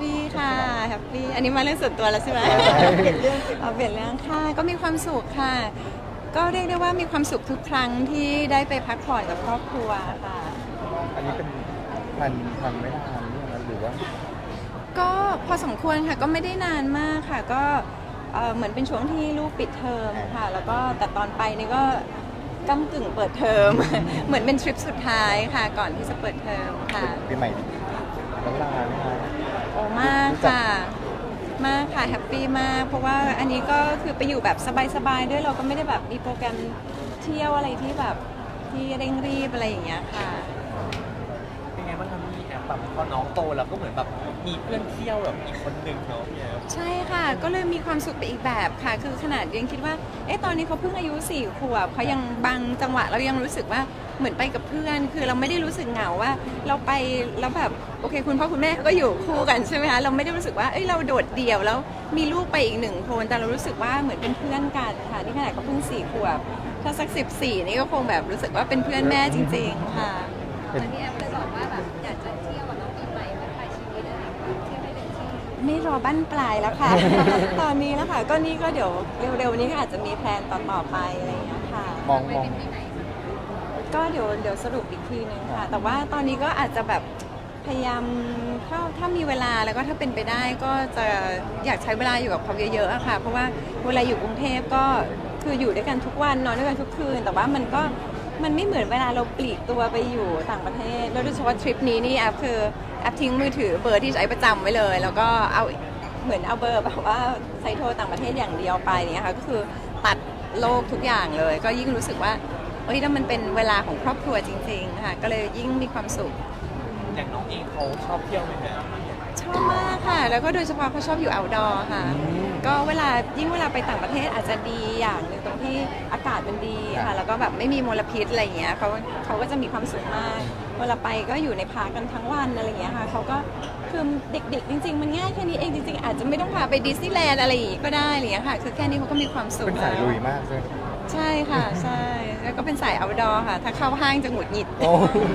ปี้ค่ะแฮปปี้อันนี้มาเรื่องส่วนตัวแล้วใช่ไหมเอาเปลี่ยนเรื่องค่ะก็มีความสุขค่ะ ก็เรียกได้ว่ามีความสุขทุกครั้งที่ได้ไปพักผ่อนกับครอบครัวค่ะ อันนี้เป็นพันพันไม่นานเนี่ยนะหรือว่าก็พอสมควรค่ะก็ไม่ได้นานมากค่ะ ก็เอ่อเหมือนเป็นช่วงที่ลูกปิดเทอมค่ะ แล้วก็แต่ตอนไปนี่ก็ก้ากึ่งเปิดเทอม เหมือนเป็นทริปสุดท้ายค่ะ ก่อนที่จะเปิดเทอมค่ะ ปีใหม่น้องลาไหมคะโอ้มากค่ะ มากค่ะแฮปปี้มาก เพราะว่าอันนี้ก็คือไปอยู่แบบสบายๆด้วยเราก็ไม่ได้แบบมีโปรแกรมเที่ยวอะไรที่แบบที่เร่งรีบอะไรอย่างเงี้ยค่ะ เป็นไงบ้างครับพี่แอมแบบพอน้องโตแล้วก็เหมือนแบบมีเพื่อนเที่ยวแบบอีกคนหนึ่งเนาะพี่แอมใช่ค่ะ ก็เลยมีความสุขไปอีกแบบค่ะ คือขนาดยังคิดว่า เอ๊ะ ตอนนี้เขาเพิ่งอายุสี่ขวบเขายังบางจังหวะเรายังรู้สึกว่าเหมือนไปกับเพื่อน คือเราไม่ได้รู้สึกเหงาว่า เราไปแล้วแบบ โอเค คุณพ่อคุณแม่เขาก็อยู่คู่กันใช่ไหมคะเราไม่ได้รู้สึกว่าเอ้ยเราโดดเดี่ยวแล้วมีลูกไปอีกหนึ่งคนแต่เรารู้สึกว่าเหมือนเป็นเพื่อนกันค่ะที่ขนาดเขาเพิ่งสี่ขวบถ้าสักสิบสี่นี่ก็คงแบบรู้สึกว่าเป็นเพื่อนแม่จริง ๆ ค่ะเป็นพี่แอมเคยบอกว่าแบบอยากจะเที่ยวกับน้องปีใหม่เมื่อปลายชีวิตอะไรอย่างเงี้ยเที่ยวให้เต็มที่ไม่รอบั้นปลายแล้วค่ะ ตอนนี้แล้วค่ะ ก็นี่ก็เดี๋ยวเร็วๆนี้ก็อาจจะมีแพลนต่อๆไปอะไรอย่างเงี้ยค่ะมองมองก็เดี๋ยวเดี๋ยวสรุปอีกทีนึงค่ะ แต่ว่าตอนนี้ก็อาจจะแบบ พยายามถ้าถ้ามีเวลาแล้วก็ถ้าเป็นไปได้ก็จะอยากใช้เวลาอยู่กับเขาเยอะๆอะค่ะ เพราะว่าเวลาอยู่กรุงเทพก็คืออยู่ด้วยกันทุกวันนอนด้วยกันทุกคืน แต่ว่ามันก็มันไม่เหมือนเวลาเราปลีกตัวไปอยู่ต่างประเทศ แล้วโดยเฉพาะทริปนี้นี่แอปคือแอปทิ้งมือถือเบอร์ที่ใช้ประจำไว้เลย แล้วก็เอาเหมือนเอาเบอร์แบบว่าใช้โทรต่างประเทศอย่างเดียวไปเนี่ยค่ะก็คือตัดโลกทุกอย่างเลย ก็ยิ่งรู้สึกว่าเฮ้ยแล้วมันเป็นเวลาของครอบครัวจริงๆค่ะก็เลยยิ่งมีความสุข อย่างน้องเองเขาชอบเที่ยวไหมแม่ชอบมากค่ะ แล้วก็โดยเฉพาะเขาชอบอยู่ outdoor ค่ะ ก็เวลายิ่งเวลาไปต่างประเทศอาจจะดีอย่างหนึ่งตรงที่อากาศมันดีค่ะ แล้วก็แบบไม่มีมลพิษอะไรอย่างเงี้ยเขาเขาก็จะมีความสุขมาก เวลาไปก็อยู่ในพาร์คกันทั้งวันอะไรอย่างเงี้ยค่ะเขาก็คือเด็กๆ จริง ๆ มันง่ายแค่นี้เองจริงๆ อาจจะไม่ต้องพาไปดิสนีย์แลนด์อะไรอย่างงี้ก็ได้อะไรอย่างเงี้ยค่ะ คือแค่นี้เขาก็มีความสุขเป็นสายแล้วลุยมากใช่ไหมใช่ค่ะ ใช่ แล้วก็เป็นสาย outdoor ค่ะ ถ้าเข้าห้างจะหงุดหงิดโอ้เออ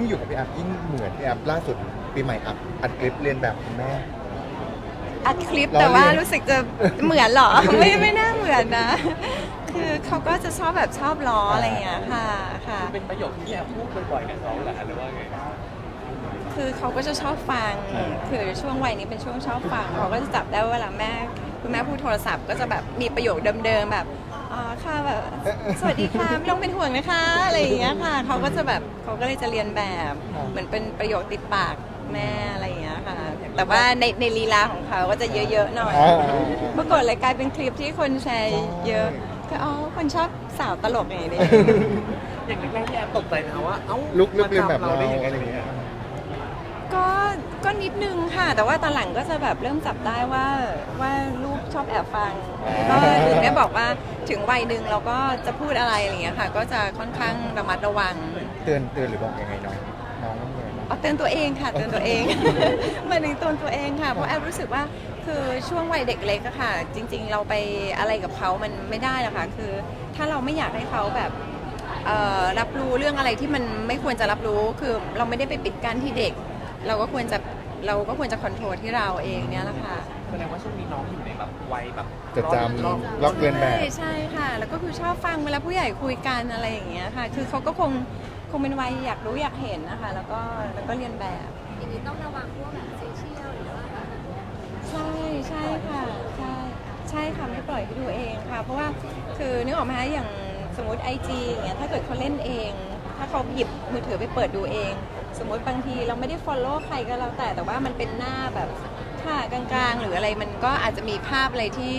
ยิ่งอยู่กับพี่แอฟยิ่งเหมือนพี่แอฟล่าสุดปีใหม่อัดอัดคลิปเรียนแบบคุณแม่ อัดคลิปล้อแต่ว่าเลียนรู้สึกจะเหมือนเหรอ ไม่ไม่น่าเหมือนนะ คือเขาก็จะชอบแบบชอบล้ออะไรอย่างเงี้ยค่ะค่ะเป็นประโยคที่แอมพูดบ่อยๆกับน้องแหละหรือว่าไงคือเขาก็จะชอบฟัง คือช่วงวัยนี้เป็นช่วงชอบฟังเขาก็จะจับได้ว่าเวลาแม่คุณแม่พูดโทรศัพท์ก็จะแบบมีประโยคเดิมๆแบบ อ๋อค่ะแบบสวัสดีค่ะไม่ต้องเป็นห่วงนะคะอะไรอย่างเงี้ยค่ะเขาก็จะแบบเขาก็เลยจะเรียนแบบเหมือนเป็นประโยคติดปากแม่อะไรอย่างเงี้ยค่ะ แต่ว่าในในลีลาของเขาก็จะเยอะๆหน่อยอ่า ปรากฏเลยกลายเป็นคลิปที่คนแชร์เยอะก็อ๋อคนชอบสาวตลกอย่างนี้ อย่างแรกๆที่แอมตกใจนะว่า เอ้าลุกลุกเรียนแบบมาเราทำได้ยังไงอะไรอย่างเงี้ย ก็ก็นิดนึงค่ะ แต่ว่าตอนหลังก็จะแบบเริ่มจับได้ว่าว่าลูกชอบแอบฟังก็ถึงได้บอกว่าถึงวัยหนึ่งเราก็จะพูดอะไรอะไรอย่างเงี้ยค่ะ ก็จะค่อนข้างระมัดระวังเตือนเตือนหรือบอกยังไงน้องน้องยังไงบ้าง เอาเตือนตัวเองค่ะเตือนตัวเอง หมายถึงเตือนตัวเองค่ะเพราะแอบรู้สึกว่าคือช่วงวัยเด็กเล็กอะค่ะ จริง ๆ เราไปอะไรกับเขามันไม่ได้หรอกค่ะคือถ้าเราไม่อยากให้เขาแบบ เอ่อรับรู้เรื่องอะไรที่มันไม่ควรจะรับรู้คือเราไม่ได้ไปปิดกั้นที่เด็ก เราก็ควรจะเราก็ควรจะคอนโทรลที่เราเองเนี่ยแหละค่ะแสดงว่าช่วงนี้น้องอยู่ในแบบวัยแบบจะจำล็อกเรียนแบบ ใช่ใช่ค่ะ แล้วก็คือชอบฟังเวลาผู้ใหญ่คุยกันอะไรอย่างเงี้ยค่ะ คือเขาก็คงคงเป็นวัยอยากรู้อยากเห็นนะคะ แล้วก็แล้วก็เรียนแบบอย่างนี้ต้องระวังพวกแบบโซเชียลหรือว่าแบบใช่ใช่ค่ะใช่ใช่ค่ะไม่ปล่อยให้ดูเองค่ะ เพราะว่าคือนึกออกไหมคะอย่างสมมติไอจีอย่างเงี้ยถ้าเกิดเขาเล่นเอง ถ้าเขาหยิบมือถือไปเปิดดูเอง สมมติบางทีเราไม่ได้ follow ใครก็แล้วแต่แต่ว่ามันเป็นหน้าแบบค่ะกลางๆ หรืออะไรมันก็อาจจะมีภาพอะไรที่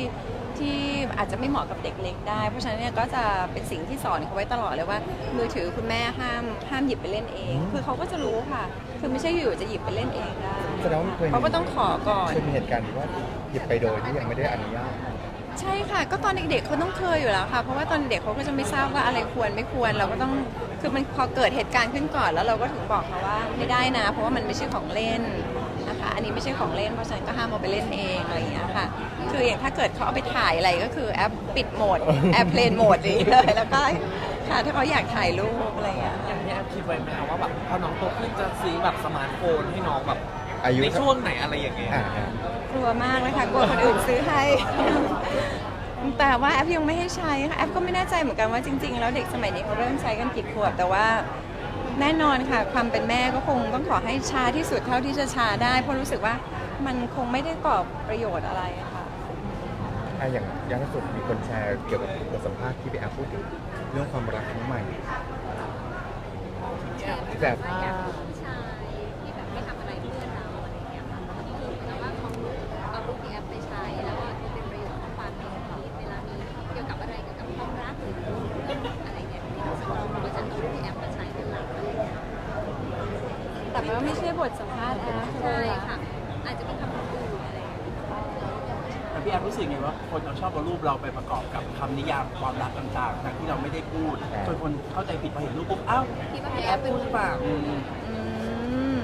ที่อาจจะไม่เหมาะกับเด็กเล็กได้ เพราะฉะนั้นเนี่ยก็จะเป็นสิ่งที่สอนเขาไว้ตลอดเลยว่า มือถือคุณแม่ห้ามห้ามหยิบไปเล่นเอง คือเขาก็จะรู้ค่ะ คือไม่ใช่อยู่จะหยิบไปเล่นเองได้แสดงว่าเคยมี เขาก็ต้องขอก่อน เคยมีเหตุการณ์ที่ว่าหยิบไปโดยที่ยังไม่ได้อนุญาต ใช่ค่ะ ก็ตอนเด็กๆเขาต้องเคยอยู่แล้วค่ะ เพราะว่าตอนเด็กเขาก็จะไม่ทราบว่าอะไรควรไม่ควร เราก็ต้องคือมันพอเกิดเหตุการณ์ขึ้นก่อนแล้วเราก็ถึงบอกเขาว่าไม่ได้นะ เพราะว่ามันไม่ใช่ของเล่นนะคะ อันนี้ไม่ใช่ของเล่นเพราะฉะนั้นก็ห้ามเอาไปเล่นเองอะไรอย่างเงี้ยค่ะ คืออย่างถ้าเกิดเขาเอาไปถ่ายอะไรก็คือแอปปิดโหมดแอปเพลนโหมดนี้เลยแล้วก็ค่ะถ้าเขาอยากถ่ายรูปอะไรอย่างเงี้ยอย่างที่แอมคิดไว้ไหมคะว่าแบบพอน้องโตขึ้นจะซื้อแบบสมาร์ทโฟนให้น้องแบบ อายุในช่วงไหนอะไรอย่างเงี้ยอ่าอ่ากลัวมากเลยค่ะกลัวคนอื่นซื้อให้ แต่ว่าแอปยังไม่ให้ใช้ค่ะแอปก็ไม่แน่ใจเหมือนกันว่าจริง ๆ แล้วเด็กสมัยนี้เขาเริ่มใช้กันกี่ขวบแต่ว่าแน่นอนค่ะ ความเป็นแม่ก็คงต้องขอให้ช้าที่สุดเท่าที่จะช้าได้เพราะรู้สึกว่ามันคงไม่ได้ก่อประโยชน์อะไรอะค่ะ อะอย่างอย่างล่าสุดมีคนแชร์เกี่ยวกับบทสัมภาษณ์ที่พี่แอฟพูดถึงเรื่องความรักครั้งใหม่แบบอยากมีผู้ชา ว่าไม่ใช่บทสัมภาษณ์แอปใช่ค่ะ อาจจะเป็นคำพูดอะไรอย่างเงี้ย แต่พี่แอฟรู้สึกไงว่าคนเอาชอบเอารูปเราไปประกอบกับคำนิยามความรักต่างๆทั้งที่เราไม่ได้พูดจนคนเข้าใจผิดพอเห็นรูปปุ๊บอ้าวคิดว่าพี่พี่แอแอฟฟเป็น พูดหรือเปล่าอืมอืม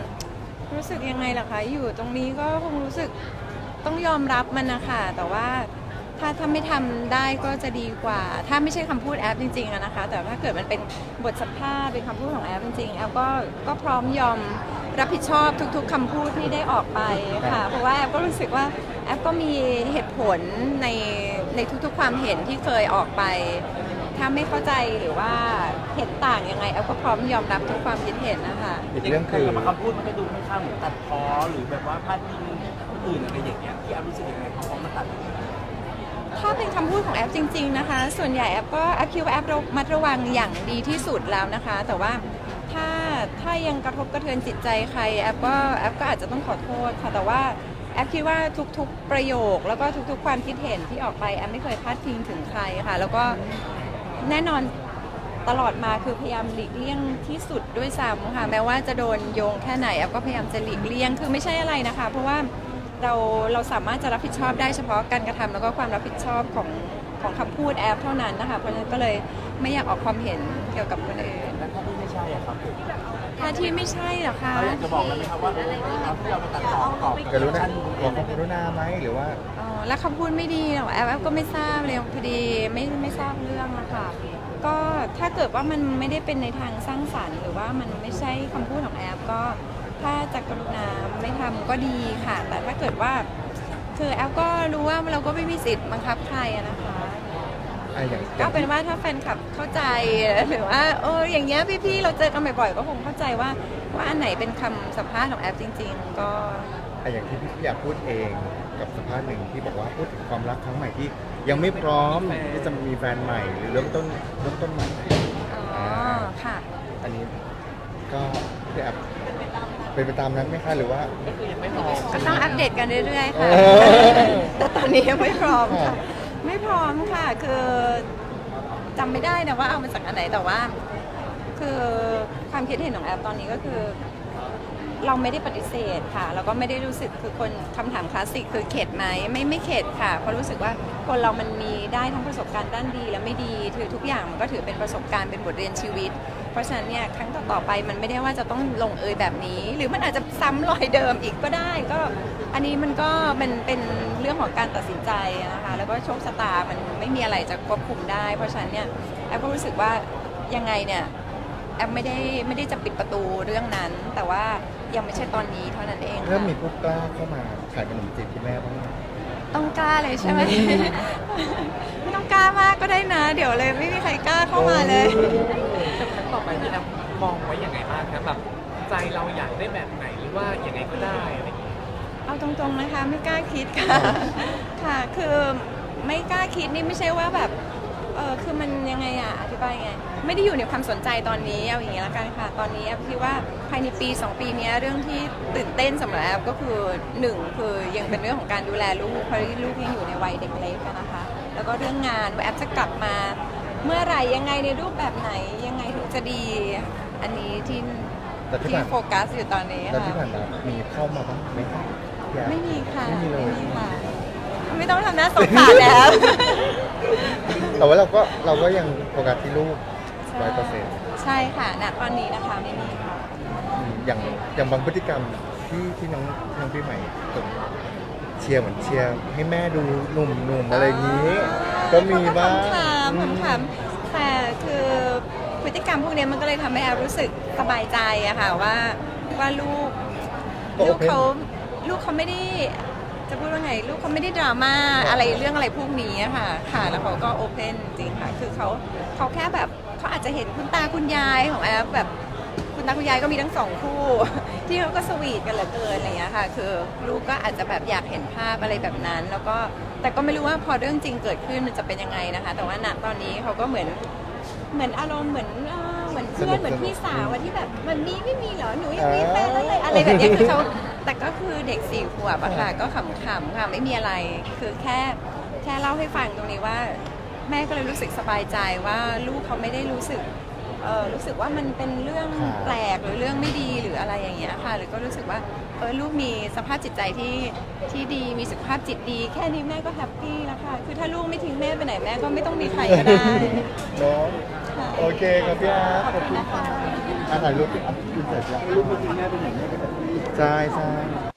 รู้สึกยังไงล่ะคะ อยู่ตรงนี้ก็คงรู้สึกต้องยอมรับมันนะคะแต่ว่า ถ้าถ้าไม่ทำได้ก็จะดีกว่า ถ้าไม่ใช่คำพูดแอปจริงๆอะนะคะ แต่ถ้าเกิดมันเป็นบทสัมภาษณ์เป็นคำพูดของแอปจริงๆแอปก็ก็พร้อมยอมรับผิดชอบทุกๆคำพูดที่ได้ออกไปค่ะ เพราะว่าแอปก็รู้สึกว่าแอปก็มีเหตุผลในในทุกๆ ความเห็นที่เคยออกไป ถ้าไม่เข้าใจหรือว่าเห็นต่างยังไงแอปก็พร้อมยอมรับทุกความคิดเห็นนะคะอีกเรื่องคือแต่บางคำพูดมันก็ดูค่อนข้างเหมือนตัดพ้อหรือแบบว่าพาดพิงคนอื่นอะไรอย่างเงี้ยพี่แอฟรู้สึกยังไงเขาเอามาตัด ถ้าเป็นคำพูดของแอปจริง ๆนะคะ ส่วนใหญ่แอปก็แอปคิดว่าแอประมัดระวังอย่างดีที่สุดแล้วนะคะ แต่ว่าถ้าถ้ายังกระทบกระเทือนจิตใจใครแอปก็แอปก็อาจจะต้องขอโทษค่ะแต่ว่าแอปคิดว่าทุกๆประโยค แล้วก็ทุกๆความคิดเห็นที่ออกไปแอปไม่เคยพาดพิงถึงใครค่ะ แล้วก็แน่นอนตลอดมาคือพยายามหลีกเลี่ยงที่สุดด้วยซ้ำค่ะแม้ว่าจะโดนโยงแค่ไหนแอปก็พยายามจะหลีกเลี่ยงคือไม่ใช่อะไรนะคะ เพราะว่า เราเราสามารถจะรับผิดชอบได้เฉพาะการกระทำแล้วก็ความรับผิดชอบของของคำพูดแอปเท่านั้นนะคะเพราะฉะนั้นก็เลยไม่อยากออกความเห็นเกี่ยวกับคนอื่นแล้วถ้าพี่ไม่ใช่อะครับถ้าที่ไม่ใช่เหรอคะเขาอยากจะบอกเลยไหมครับว่าเออเอาที่เราไปตัดต่อประกอบกับกรุณาขอความกรุณาไหมหรือว่าอ๋อแล้วคำพูดไม่ดีเหรอแอปแอปก็ไม่ทราบเลยพอดีไม่ไม่ทราบเรื่องนะคะก็ถ้าเกิดว่ามันไม่ได้เป็นในทางสร้างสรรค์ หรือว่ามันไม่ใช่คำพูดของแอปก็ ถ้าจะกรุณาไม่ทำก็ดีค่ะ แต่ถ้าเกิดว่าคือแอปก็รู้ว่าเราก็ไม่มีสิทธิ์บังคับใครอะนะคะอะอย่างอก็ย่างเป็นว่าถ้าแฟนคลับเข้าใจหรือว่าเอออย่างเงี้ยพี่ๆเราเจอกันบ่อยๆก็คงเข้าใจว่าว่าอันไหนเป็นคำสัมภาษณ์ของแอปจริง ๆ ก็อะอย่างที่พี่อยากพูดเองกับสัมภาษณ์หนึ่งที่บอกว่าพูดถึงความรักครั้งใหม่ที่ ยังไม่พร้อมที่จะมีแฟนใหม่ หรือเริ่มต้นเริ่มต้นใหม่อ๋อค่ะ อันนี้ก็พี่แอฟ เป็นไปตามนั้นไหมคะหรือว่า ก็คือยังไม่พอก็ต้องอัปเดตกันเรื่อยๆค่ะ เออ แต่ตอนนี้ยังไม่พร้อมค่ะค่ะ ไม่พร้อมค่ะ คือจำไม่ได้นะว่าเอามาจากอันไหนแต่ว่า คือความคิดเห็นของแอปตอนนี้ก็คือ เราไม่ได้ปฏิเสธค่ะ แล้วก็ไม่ได้รู้สึกคือคนคำถามคลาสสิกคือเข็ดไหมไม่ไม่เข็ดค่ะ เพราะรู้สึกว่าคนเรามันมีได้ทั้งประสบการณ์ด้านดีและไม่ดีถือทุกอย่างมันก็ถือเป็นประสบการณ์เป็นบทเรียนชีวิต เพราะฉะนั้นเนี่ยครั้งต่อๆไปมันไม่ได้ว่าจะต้องลงเอยแบบนี้ หรือมันอาจจะซ้ำรอยเดิมอีกก็ได้ ก็อันนี้มันก็มันเป็นเรื่องของการตัดสินใจนะคะแล้วก็โชคชะตามันไม่มีอะไรจะควบคุมได้ เพราะฉะนั้นเนี่ยแอฟก็รู้สึกว่ายังไงเนี่ยแอปไม่ได้ไม่ได้จะปิดประตูเรื่องนั้นแต่ว่า ยังไม่ใช่ตอนนี้เท่านั้นเองค่ะเริ่มมีผู้กล้าเข้ามาขายขนมจีบที่แม่บ้างไหม ต้องกล้าเลยใช่ไหมไม่ต้องกล้ามากก็ได้นะ เดี๋ยวเลยไม่มีใครกล้าเข้ามาเลยครั้งต่อไปที่แอปมองไว้ยังไงบ้างครับแบบใจเราอยากได้แบบไหนหรือว่ายังไงก็ได้อะไรอย่างเงี้ยเอาตรงๆนะคะไม่กล้าคิดค่ะ ค่ะคือไม่กล้าคิดนี่ไม่ใช่ว่าแบบ เออคือมันยังไงอะอธิบายยังไง ไม่ได้อยู่ในความสนใจตอนนี้เอาอย่างนี้ละกันค่ะ ตอนนี้แอฟคิดว่าภายในปี 2 ปีเนี้ยเรื่องที่ตื่นเต้นสำหรับแอฟก็คือหนึ่งคือยังเป็นเรื่องของการดูแลลูกเพราะลูกยังอยู่ในวัยเด็กเล็กอะนะคะ แล้วก็เรื่องงานว่าแอฟจะกลับมาเมื่อไหร่ยังไงในรูปแบบไหนยังไงถึงจะดี อันนี้ที่แต่ที่ที่ผ่าน โฟกัสอยู่ตอนนี้แล้วที่ค่ะ ผ่านมามีเข้ามาบ้างไหมคะพี่แอฟไม่มีค่ะ ไม่มีเลยค่ะ ไม่ต้องทำหน้าสงสารแล้ว แต่ว่าเราก็เราก็ยังโฟกัสที่ลูกร้อยเปอร์เซ็นต์ใช่ค่ะณตอนนี้นะคะไม่มีค่ะอย่างอย่างบางพฤติกรรมที่ที่น้องน้องพี่ใหม่ส่งเชียร์เหมือนเชียร์ให้แม่ดูหนุ่มหนุ่มๆอะไรอย่างนี้ ก็มีบ้างถามอืมถามแต่คือพฤติกรรมพวกเนี้ยมันก็เลยทำให้แอฟรู้สึกสบายใจอะค่ะว่าว่าลูกก็ลูก open เขาลูกเขาไม่ได้ จะพูดว่าไงลูกเขาไม่ได้ดราม่าอะไรเรื่องอะไรพวกนี้อะค่ะค่ะ แล้วเขาก็โอเพนจริงค่ะ คือเขาเขาแค่แบบเขาอาจจะเห็นคุณตาคุณยายของแอฟแบบคุณตาคุณยายก็มีทั้งสองคู่ ที่เขาก็สวีทกันเหลือเกินอะไรอย่างเงี้ยค่ะ คือลูกก็อาจจะแบบอยากเห็นภาพอะไรแบบนั้น แล้วก็แต่ก็ไม่รู้ว่าพอเรื่องจริงเกิดขึ้นมันจะเป็นยังไงนะคะ แต่ว่าณตอนนี้เขาก็เหมือนเหมือนอารมณ์เหมือนเอ่อ เหมือนเพื่อนเหมือนพี่สาวอะที่แบบมันมีไม่มีเหรอหนูยังมีแฟนแล้วเลยอะไรแบบเนี้ยคือเขาแต่ก็คือเด็กสี่ขวบอะค่ะก็ขำๆค่ะไม่มีอะไรคือแค่แค่เล่าให้ฟังตรงนี้ว่า แม่ก็เลยรู้สึกสบายใจว่าลูกเขาไม่ได้รู้สึกเออรู้สึกว่ามันเป็นเรื่องครับแปลกหรือเรื่องไม่ดีหรืออะไรอย่างเงี้ยค่ะ หรือก็รู้สึกว่าเออลูกมีสภาพจิตใจที่ที่ดีมีสุขภาพจิตดี แค่นี้แม่ก็แฮปปี้แล้วค่ะคือถ้าลูกไม่ทิ้งแม่ไปไหนแม่ก็ไม่ต้องมีใครก็ได้ เนาะค่ะ โอเคครับพี่อาร์ตขอบคุณนะคะอะถ่ายรูปพี่อาร์ตอินเสิร์ตแล้วลูกไม่ทิ้งแม่ไปไหนบบนี้ใช่ใช่